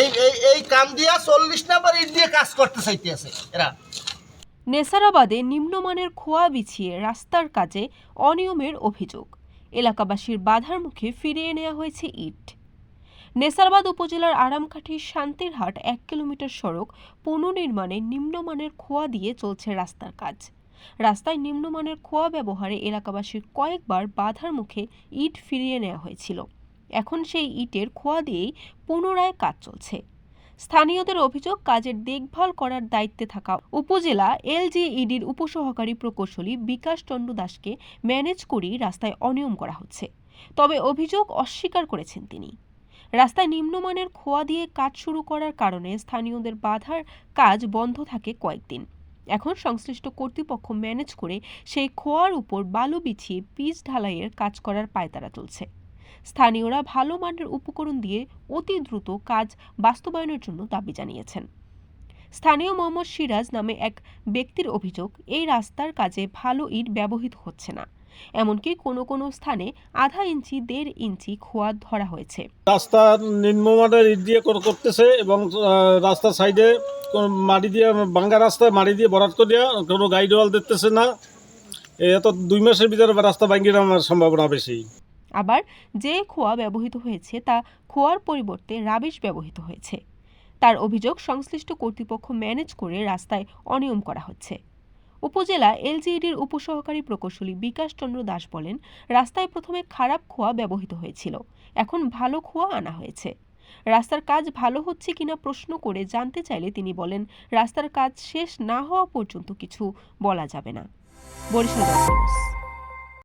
এই এই এই কাম দিয়া চল্লিশ নাম্বার ইট দিয়ে কাজ করতে এরা। নেসারাবাদে নিম্নমানের খোয়া বিছিয়ে রাস্তার কাজে অনিয়মের অভিযোগ। এলাকাবাসীর বাধার মুখে ফিরিয়ে নেওয়া হয়েছে ইট। নেসারাবাদ উপজেলার আরামকাঠি শান্তিরহাট এক কিলোমিটার সড়ক পুনর্নির্মাণে নিম্নমানের খোয়া দিয়ে চলছে রাস্তার কাজ। রাস্তায় নিম্নমানের খোয়া ব্যবহারে এলাকাবাসীর কয়েকবার বাধার মুখে ইট ফিরিয়ে নেওয়া হয়েছিল। এখন সেই ইটের খোয়া দিয়েই পুনরায় কাজ চলছে। স্থানীয়দের অভিযোগ, কাজের দেখভাল করার দায়িত্বে থাকা উপজেলা এলজিইডির উপসহকারী প্রকৌশলী বিকাশ চন্দ্র দাসকে ম্যানেজ করেই রাস্তায় অনিয়ম করা হচ্ছে। তবে অভিযোগ অস্বীকার করেছেন তিনি। রাস্তায় নিম্নমানের খোয়া দিয়ে কাজ শুরু করার কারণে স্থানীয়দের বাধার কাজ বন্ধ থাকে কয়েকদিন। এখন সংশ্লিষ্ট কর্তৃপক্ষ ম্যানেজ করে সেই খোয়ার উপর বালু বিছিয়ে পিচ ঢালাইয়ের কাজ করার পায়তারা চলছে। স্থানীয়রা ভালো মানের উপকরণ দিয়ে অতি দ্রুত কাজ বাস্তবায়নের জন্য দাবি জানিয়েছেন। স্থানীয় মোহাম্মদ সিরাজ নামে এক ব্যক্তির অভিযোগ, এই রাস্তার কাজে ভালো ইট ব্যবহৃত হচ্ছে না। এমনকি কোনো কোনো স্থানে আধা ইঞ্চি, দেড় ইঞ্চি খোয়া ধরা হয়েছে। রাস্তা নিম্নমানের ইট দিয়ে করতেছে এবং রাস্তার সাইডে মাটি দিয়ে ভাঙ্গা রাস্তায় মাটি দিয়ে বরাদ করে দেওয়া কোনো গাইড ওয়াল দিতেছে না এত দুই মাসের ভিতরে রাস্তা ভাঙ্গিয়ে সম্ভাবনা বেশি। আবার যে খোয়া ব্যবহৃত হয়েছে তা খোয়ার পরিবর্তে রাবিশ ব্যবহৃত হয়েছে। তার অভিযোগ সংশ্লিষ্ট কর্তৃপক্ষ ম্যানেজ করে রাস্তায় অনিয়ম করা হচ্ছে। উপজেলা এলজিইডির উপসহকারী প্রকৌশলী বিকাশ চন্দ্র দাস বলেন, রাস্তায় প্রথমে খারাপ খোয়া ব্যবহৃত হয়েছিল, এখন ভালো খোয়া আনা হয়েছে। রাস্তার কাজ ভালো হচ্ছে কিনা প্রশ্ন করে জানতে চাইলে তিনি বলেন, রাস্তার কাজ শেষ না হওয়া পর্যন্ত কিছু বলা যাবে না। বরিশাল।